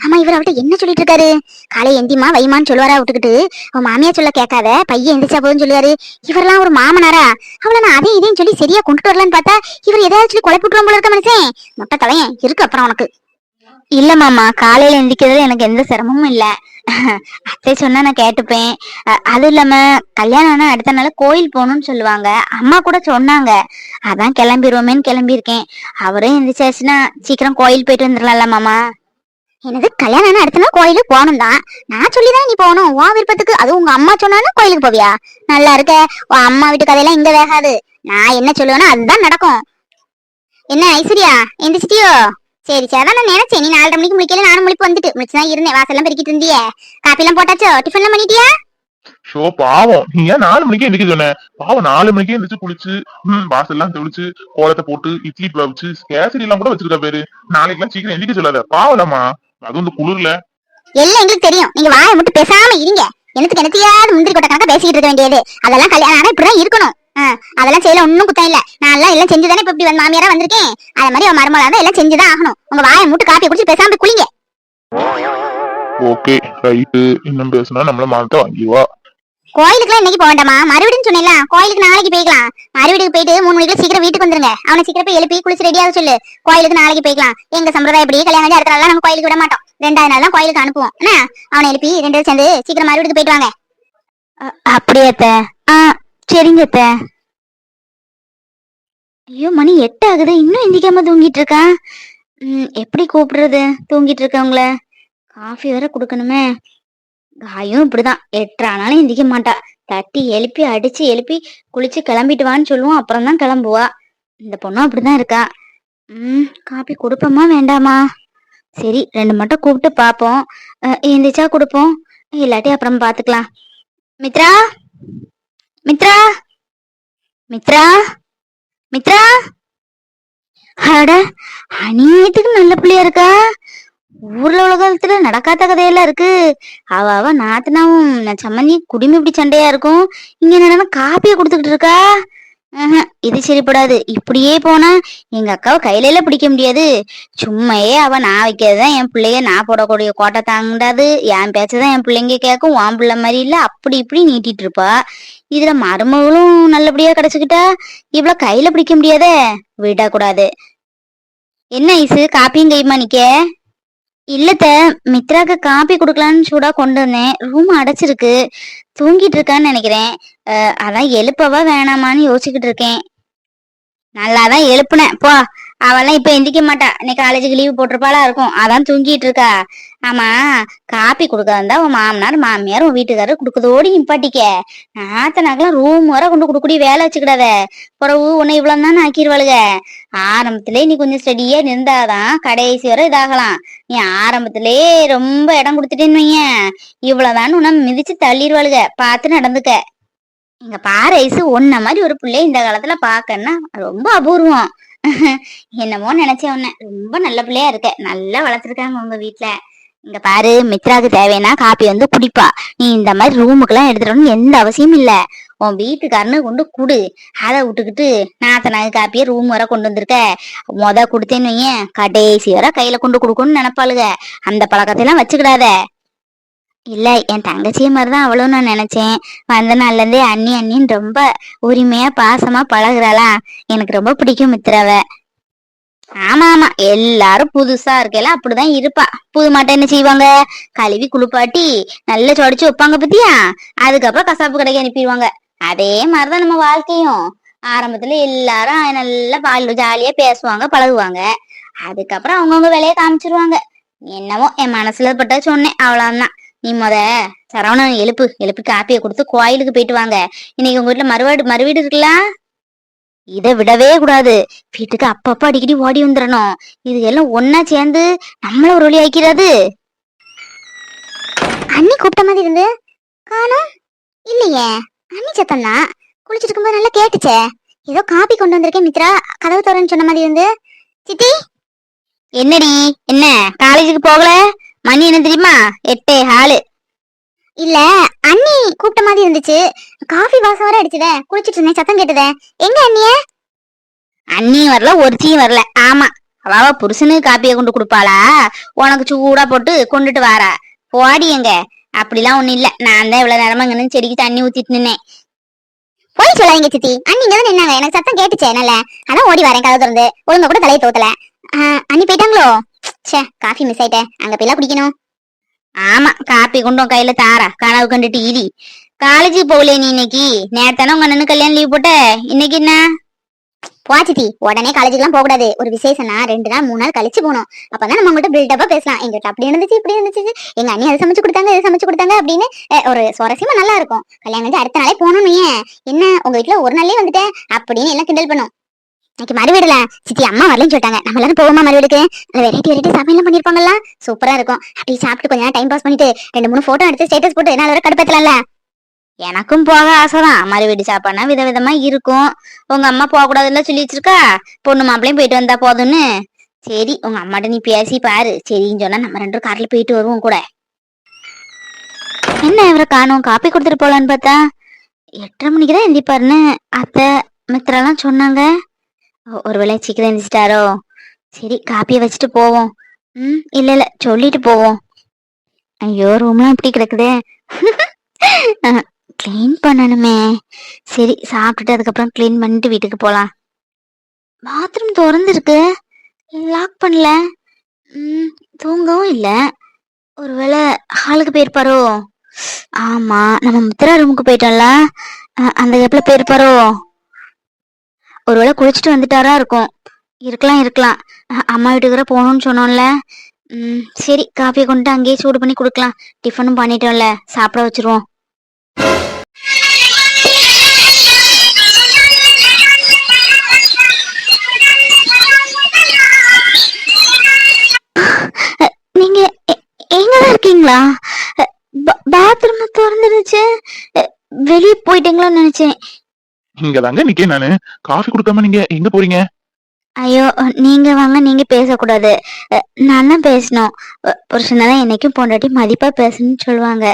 [SPEAKER 5] ஆமா இவர் அவட்ட என்ன சொல்லிட்டு இருக்காரு காலை எந்திமா வைமான்னு சொல்லுவாரா விட்டுக்கிட்டு. அவன் மாமியா சொல்ல கேட்காத பையன் எந்திரிச்சா போதும் சொல்லுவாரு. இவரெல்லாம் ஒரு மாமனாரா? அவளை நான் அதையும் இதையும் சொல்லி சரியா கொண்டுட்டு வரலான்னு பார்த்தா இவர் எதாவது சொல்லி குழப்பிட்டுருவோம் போல இருக்க மனுஷன். மொட்டை தலையன் இருக்கு அப்புறம் உனக்கு. இல்ல மாமா காலையில எந்திரிக்கிறது எனக்கு எந்த சிரமமும் இல்ல. அத்தை சொன்னா நான் கேட்டுப்பேன். அதுவும் அது இல்லாம கல்யாணம் ஆனா அடுத்த நாள் கோயில் போகணும்னு சொல்லுவாங்க. அம்மா கூட சொன்னாங்க. அதான் கிளம்பிடுவோமேன்னு கிளம்பியிருக்கேன். அவரும் எந்திரிச்சாச்சுன்னா சீக்கிரம் கோயில் போயிட்டு வந்துடலாம்ல மாமா. எனது கல்யாணம் ஆனா அடுத்த நாள் கோயிலுக்கு போகணும் தான் நான் சொல்லிதான் நீ போகணும். உன் விருப்பத்துக்கு அது உங்க அம்மா சொன்னாலும் கோயிலுக்கு போவியா? நல்லா இருக்க. உன் அம்மா வீட்டு கதையெல்லாம் இங்க வேகாது. நான் என்ன சொல்லுவேனோ அதுதான் நடக்கும். என்ன ஐஸ்வர்யா எந்திரிச்சிட்டியோ? சரி சரி. அதான் நான் நினைச்சேன். நீ நாலரை மணிக்கு முடிக்கல நானும் முழிப்பு வந்துட்டு. முடிச்சுதான் இருந்தேன். வாசல்லாம் பெருக்கிட்டு இருந்தியே. காப்பி எல்லாம் போட்டாச்சோ டிஃபன் பண்ணிட்டியா?
[SPEAKER 2] ஷோ பாவம். நீ ஏன் நாலு மணிக்கே எந்திரிக்க சொன்ன? பாவம் நாலு மணிக்கே எந்திரிச்சு குளிச்சு ம் வாசல்லாம் தெளிச்சு கோலத்தை போட்டு இட்லி வச்சு கேசரி எல்லாம் கூட வச்சிருக்கா பேரு. நாளைக்கு சீக்கிரம் எந்திரிக்க சொல்லாத. பாவலம்மா அதுவும் இந்த குளிர்ல.
[SPEAKER 5] எல்லாம் எங்களுக்கு தெரியும். நீங்க வாயை மட்டும் பேசாம இருங்க. எனக்கு எனத்தையாவது முந்திரி கொட்டை கணக்கா பேசிட்டு இருக்க வேண்டியது. அதெல்லாம் கல்யாணம் ஆனா இப்படிதான் இருக்கணும். அதெல்லாம் செய்யல ஒண்ணும் குத்தம் இல்ல. நான் எல்லாம் எல்லாம் செஞ்சுதானே இப்ப இப்படி வந்து மாமியாரா வந்திருக்கேன். அதே மாதிரி அவன் இருந்தா எல்லாம் செஞ்சுதான் ஆகணும். உங்க வாயை மூட்டு காப்பி குடிச்சு பேசாம போய் குளிங்க.
[SPEAKER 2] ஓகே ரைட்டு இன்னும் பேசுனா நம்மள மாத்த வாங்கிவா
[SPEAKER 5] கோயிலுக்குலாம் இன்னைக்கு போக வேண்டாமா மறுபடியும் சொன்னேன்ல கோயிலுக்கு நாளைக்கு போய்க்கலாம். மறுபடியும் போயிட்டு மூணு மணிக்கு சீக்கிரம் வீட்டுக்கு வந்துருங்க. அவனை சீக்கிரம் போய் எழுப்பி குளிச்சு ரெடியாக சொல்லு. கோயிலுக்கு நாளைக்கு போய்க்கலாம். எங்க சம்பிரதாயம் எப்படி கல்யாணம் அடுத்த நாள் நம்ம கோயிலுக்கு விட மாட்டோம். ரெண்டாவது நாள் தான் கோயிலுக்கு அனுப்புவோம். என்ன? அவனை எழுப்பி ரெண்டு சேர்ந்து சீக்கிரம் மறுபடியும் போயிட்டு வாங்க. அப்படியே ஆ சரிங்க அத்தை. ஐயோ மணி எட்டு ஆகுது. இன்னும் எந்திக்காம தூங்கிட்டு இருக்கா ம், எப்படி கூப்பிடுறது? தூங்கிட்டு இருக்கவங்கள காஃபி வேற கொடுக்கணுமே. காயும் இப்படிதான். எட்டு ஆனாலும் எந்திக்க மாட்டா. தட்டி எழுப்பி அடிச்சு எழுப்பி குளிச்சு கிளம்பிட்டு வான்னு சொல்லுவோம் அப்புறம் தான் கிளம்புவா. இந்த பொண்ணும் அப்படிதான் இருக்கா. ம் காப்பி கொடுப்போமா வேண்டாமா? சரி ரெண்டு மட்டும் கூப்பிட்டு பார்ப்போம் எந்திரிச்சா கொடுப்போம். இல்லாட்டி அப்புறம் பார்த்துக்கலாம் மித்ரா? மித்ரா மித்ரா மித்ரா அட அநியாயத்துக்கு நல்ல பிள்ளையா இருக்கா? ஊர்ல உலகத்துல நடக்காத கதையெல்லாம் இருக்கு. அவ அவ நாத்தனாவும் சம்மந்தி குடுமி இப்படி சண்டையா இருக்கும். இங்க என்னன்னா காப்பியை கொடுத்துக்கிட்டு இருக்கா? இது சரிப்படாது. இப்படியே போனா எங்க அக்காவை கையில எல்லாம் பிடிக்க முடியாது. சும்மையே அவ நான் வைக்கிறதுதான் என் பிள்ளைய நான் போடக்கூடிய கோட்டை தாண்டாது என் பேச்சதான் என் பிள்ளைங்க கேட்கும். உன் பிள்ளை மாதிரி இல்ல. அப்படி இப்படி நீட்டிட்டு இருப்பா. இதுல மருமகளும் நல்லபடியா கிடைச்சுக்கிட்டா இவ்வளவு கையில பிடிக்க முடியாதே? விடக்கூடாது. என்ன ஐசு காப்பியும் கைமா நிக்க? இல்லத்த மித்ராக்கு காப்பி கொடுக்கலான்னு சூடா கொண்டு வந்தேன். ரூம் அடைச்சிருக்கு. தூங்கிட்டு இருக்கான்னு நினைக்கிறேன். அதான் எழுப்பவா வேணாமான்னு யோசிச்சுக்கிட்டு இருக்கேன். நல்லாதான் எழுப்புனேன். போ. அவெல்லாம் இப்ப எந்திக்க மாட்டா. இன்னைக்கு காலேஜுக்கு லீவு போட்டிருப்பாளா இருக்கும். அதான் தூங்கிட்டு இருக்கா. ஆமா காப்பி கொடுக்காந்தா உன் மாமனார் மாமியார் உன் வீட்டுக்காரர் குடுக்கதோடு நிப்பாட்டிக்க. நாத்தனாக்கெல்லாம் ரூம் வர கொண்டு கொடுக்கக்கூடிய வேலை வச்சுக்கிடாத. பிறகு உன்னை இவ்வளவு தானே ஆக்கிடுவாளுக ஆரம்பத்திலே நீ கொஞ்சம் ஸ்டடியா இருந்தாதான் கடைசி வரை இதாகலாம். நீ ஆரம்பத்திலே ரொம்ப இடம் கொடுத்துட்டேன்னு வையேன். இவ்வளவுதான் உன்னை மிதிச்சு தள்ளிடுவாளுக பார்த்து நடந்துக்க. இங்க பாரு ஒன்ன மாதிரி ஒரு பிள்ளை இந்த காலத்துல பாக்கன்னா ரொம்ப அபூர்வம். என்னமோ நினைச்சேன் உன்ன ரொம்ப நல்ல பிள்ளையா இருக்க. நல்லா வளர்த்துருக்காங்க உங்க வீட்டுல இங்க பாரு மித்ராக்கு தேவைன்னா காப்பி வந்து குடிப்பா. நீ இந்த மாதிரி ரூமுக்கெல்லாம் எடுத்துட்டு எந்த அவசியம் இல்ல. உன் வீட்டுக்காரனு கொண்டு குடு. அதை விட்டுக்கிட்டு நாத்தனாக்கு காப்பியை ரூம் வர கொண்டு வந்திருக்க. மொத கொடுத்தேன்னு வையேன் கடைசி வர கையில கொண்டு கொடுக்கணும்னு நினைப்பாளுக. அந்த பழக்கத்தை எல்லாம் வச்சுக்கிடாத. இல்ல என் தங்கச்சிய மாதிரிதான் அவளும் நான் நினைச்சேன். வந்த நாள்ல இருந்தே அண்ணி அண்ணின்னு ரொம்ப உரிமையா பாசமா பழகுறாளா? எனக்கு ரொம்ப பிடிக்கும் மித்திராவ ஆமா ஆமா. எல்லாரும் புதுசா இருக்கையில அப்படிதான் இருப்பா. புது மாட்டை என்ன செய்வாங்க? கழுவி குளிப்பாட்டி நல்லா சொடிச்சு வைப்பாங்க பத்தியா? அதுக்கப்புறம் கசாப்பு கடைக்கு அனுப்பிடுவாங்க. அதே மாதிரிதான் நம்ம வாழ்க்கையும். ஆரம்பத்துல எல்லாரும் நல்லா பால் ஜாலியா பேசுவாங்க பழகுவாங்க. அதுக்கப்புறம் அவங்கவுங்க வேலையை காமிச்சிருவாங்க. என்னமோ என் மனசுல பட்ட சொன்னேன் அவ்வளவுதான். நீ முத சரவணன் எழுப்பு எழுப்பி காப்பியை கொடுத்து கோயிலுக்கு போயிட்டு வாங்க. இன்னைக்கு உங்க வீட்டுல மறுவாடு மறுவீடு இருக்குல்ல? இதை விடவே கூடாது. வீட்டுக்கு அப்பப்ப அடிக்கடி ஓடி வந்துடணும் இது எல்லாம் ஒன்னா சேர்ந்து நம்மள ஒரு வழி ஆக்கிறது அண்ணி கூப்பிட்ட மாதிரி இருந்து. காணும். இல்லையே. அண்ணி சத்தம் தான் குளிச்சிட்டு இருக்கும்போது நல்லா கேட்டுச்சே. ஏதோ காப்பி கொண்டு வந்திருக்கேன் மித்ரா. கதவு தோறன்னு சொன்ன மாதிரி இருந்து. சித்தி? என்னடி? என்ன? காலேஜுக்கு போகல? மணி என்ன தெரியுமா? எட்டே ஹாலு இல்ல அண்ணி கூப்பிட்ட மாதிரி இருந்துச்சு. காஃபி வாசம் வர அடிச்சுதே? குளிச்சிட்டு இருந்தேன் சத்தம் கேட்டத. எங்க அண்ணிய? அண்ணியும் வரல ஒருத்தியும் வரல. ஆமா அவாவ புருஷனுக்கு காப்பியை கொண்டு கொடுப்பாளா? உனக்கு சூடா போட்டு கொண்டுட்டு வாரா. போடி எங்க? அப்படிலாம் ஒண்ணும் இல்ல. நான் தான் இவ்வளவு நேரமா இங்க செடிக்கு தண்ணி ஊத்திட்டு நின்னேன். போய் சொல்லாதீங்க சித்தி. அண்ணி இங்க வந்து நின்னாங்க எனக்கு சத்தம் கேட்டுச்சு என்னால. அதான் ஓடி வரேன் கதை திறந்து. ஒழுங்க கூட தலையை தோத்தல. ஆஹ், அண்ணி போயிட்டாங்களோ? ச்சே காஃபி மிஸ் ஆயிட்டேன் அங்க போய் குடிக்கணும். ஆமா காப்பி கொண்டு உன் கையில தாரா. கனவு கண்டுட்டு இடி. காலேஜுக்கு போகல நீ இன்னைக்கு. நேத்தானே உங்க அண்ணனு கல்யாணம் லீவ் போட்ட? இன்னைக்கு என்ன? போச்சித்தி உடனே காலேஜுக்குலாம் போக கூடாது. ஒரு விசேஷம்னா ரெண்டு நாள் மூணு நாள் கழிச்சு போனோம் அப்பதான் நம்ம உங்கள்கிட்ட பில்டப்பா பேசலாம். எங்கிட்ட அப்படி இருந்துச்சு இப்படி இருந்துச்சு. எங்க அண்ணி அதை சமைச்சு கொடுத்தாங்க இதை சமைச்சு கொடுத்தாங்க அப்படின்னு ஒரு சுவாரஸ்யமா நல்லா இருக்கும். கல்யாணம் வந்து அடுத்த நாளே போனோம் ஏன் என்ன உங்க வீட்டுல ஒரு நாள்லயே வந்துட்டேன் அப்படின்னு எல்லாம் கிண்டல் பண்ணும். இன்னைக்கு மறுவீடுல சித்தி அம்மா வரலன்னு சொல்லிட்டாங்க. நம்ம எல்லாரும் போவோமா மறுவீடுக்கு வெரைட்டி வெரைட்டி சமையல் பண்ணிருப்பாங்கல்ல? சூப்பரா இருக்கும். அப்படி சாப்பிட்டு கொஞ்ச நேரம் டைம் பாஸ் பண்ணிட்டு ரெண்டு மூணு போட்டோ எடுத்து ஸ்டேட்டஸ் போட்டு என்ன வரை கடுப்பேத்தலாம்ல எனக்கும் போக ஆசைதான் மறுவீடு சாப்பாடுனா விதவிதமா இருக்கும். உங்க அம்மா போக கூடாதுன்னு சொல்லி வச்சிருக்கா? பொண்ணு மாப்பிளையும் போயிட்டு வந்தா போதும்னு. சரி உங்க அம்மாட்ட நீ பேசி பாரு. சரின்னு சொன்னா நம்ம ரெண்டு கார்ல போயிட்டு வருவோம் கூட. என்ன இவரை காணும்? காப்பி கொடுத்துட்டு போலான்னு பார்த்தா? எட்டரை மணிக்கு தான் எந்திப்பாருன்னு அத்தை மித்திரெல்லாம் சொன்னாங்க. ஒருவேளை சீக்கிரம் எழுந்துட்டாரோ சரி காப்பியை வச்சுட்டு போவோம். ம் இல்லை இல்லை சொல்லிட்டு போவோம். ஐயோ ரூம்லாம் இப்படி கிடக்குதே. க்ளீன் பண்ணணுமே. சரி சாப்பிட்டுட்டு அதுக்கப்புறம் க்ளீன் பண்ணிட்டு வீட்டுக்கு போகலாம் பாத்ரூம் திறந்துருக்கு. லாக் பண்ணல. ம் தூங்கவும் இல்லை. ஒருவேளை ஹாலுக்கு போயிருப்பாரோ? ஆமாம் நம்ம முத்திரா ரூமுக்கு போயிட்டோம்ல. அந்த கேப்ல போயிருப்பாரோ? ஒருவேளை குளிச்சுட்டு வந்துட்டாரா இருக்கும். இருக்கலாம் இருக்கலாம். அம்மா வீட்டுக்கு போகணும்னு சொன்னோம்ல. ம் சரி காஃபியை கொண்டு அங்கேயே சூடு பண்ணி கொடுக்கலாம். டிஃபனும் பண்ணிட்டோம்ல. சாப்பிட வச்சிருவோம். நீங்க எங்கதான் இருக்கீங்களா? பாத்ரூம் திறந்துருச்சு. வெளியே போயிட்டீங்களோன்னு நினைச்சேன்.
[SPEAKER 2] இங்க தாங்க நிக்கேன் நானு. காஃபி கொடுக்காம நீங்க எங்க போறீங்க?
[SPEAKER 5] ஐயோ நீங்க வாங்க நீங்க பேசக்கூடாது. நான் தான் பேசணும். அஹ், புருஷனால என்னைக்கும் பொண்டாட்டி மதிப்பா பேசணும்னு சொல்லுவாங்க.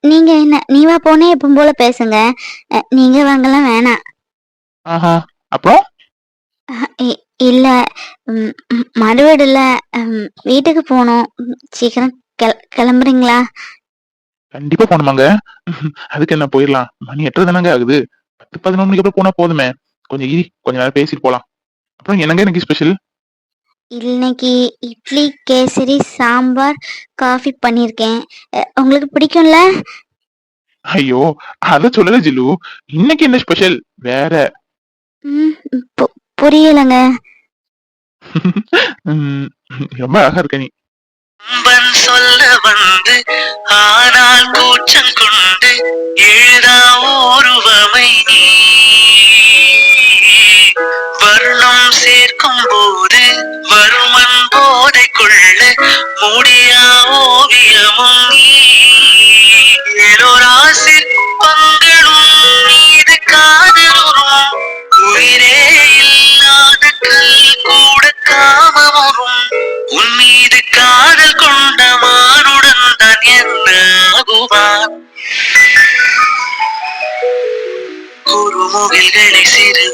[SPEAKER 5] நீங்க என்ன நீவா போனே எப்பவும் போல பேசுங்க. நீங்க வாங்கலாம் வேணாம்.
[SPEAKER 2] ஆஹா அப்புறம்?
[SPEAKER 5] இல்ல ம், ம், மறு வீடுல ம், வீட்டுக்கு போகணும். சீக்கிரம் கிள- கிளம்புறீங்களா?
[SPEAKER 2] கண்டிப்பா போகணுமாங்க. அதுக்கு என்ன போயிடலாம். மணி எட்டரை தானங்க ஆகுது. பத்து பதினொன்று மணிக்கு அப்புறம் போனா போதுமே. கொஞ்சம் இரி கொஞ்ச நேரம் பேசிட்டு போலாம். அப்புறம் என்னங்க எனக்கு ஸ்பெஷல்
[SPEAKER 5] இன்னைக்கு இட்லி கேசரி சாம்பார் காஃபி பண்ணியிருக்கேன் அஹ், உங்களுக்கு பிடிக்கும்ல?
[SPEAKER 2] ஐயோ அத சொல்லல ஜில்லு. இன்னைக்கு என்ன ஸ்பெஷல் வேற.
[SPEAKER 5] புரியலங்க.
[SPEAKER 2] ரொம்ப அழகா இருக்க நீ.
[SPEAKER 6] நண்பன் சொல்ல வந்து ஆனால் கூச்சம் கொண்டு எழுதா உருவமை நீ. வர்ணம் சேர்க்கும் போது வருமன் போதை கொள்ள முடியா ஓவியமும் நீ. எலோராசிற் பங்களும் மீது காதலுறும் உயிரே இல்லாத கல் கூட காமமுறும். உன் மீது காதல் கொண்ட மானுடன் தான் என்ன ஆகுவான் குறுமுகில்களை சிறு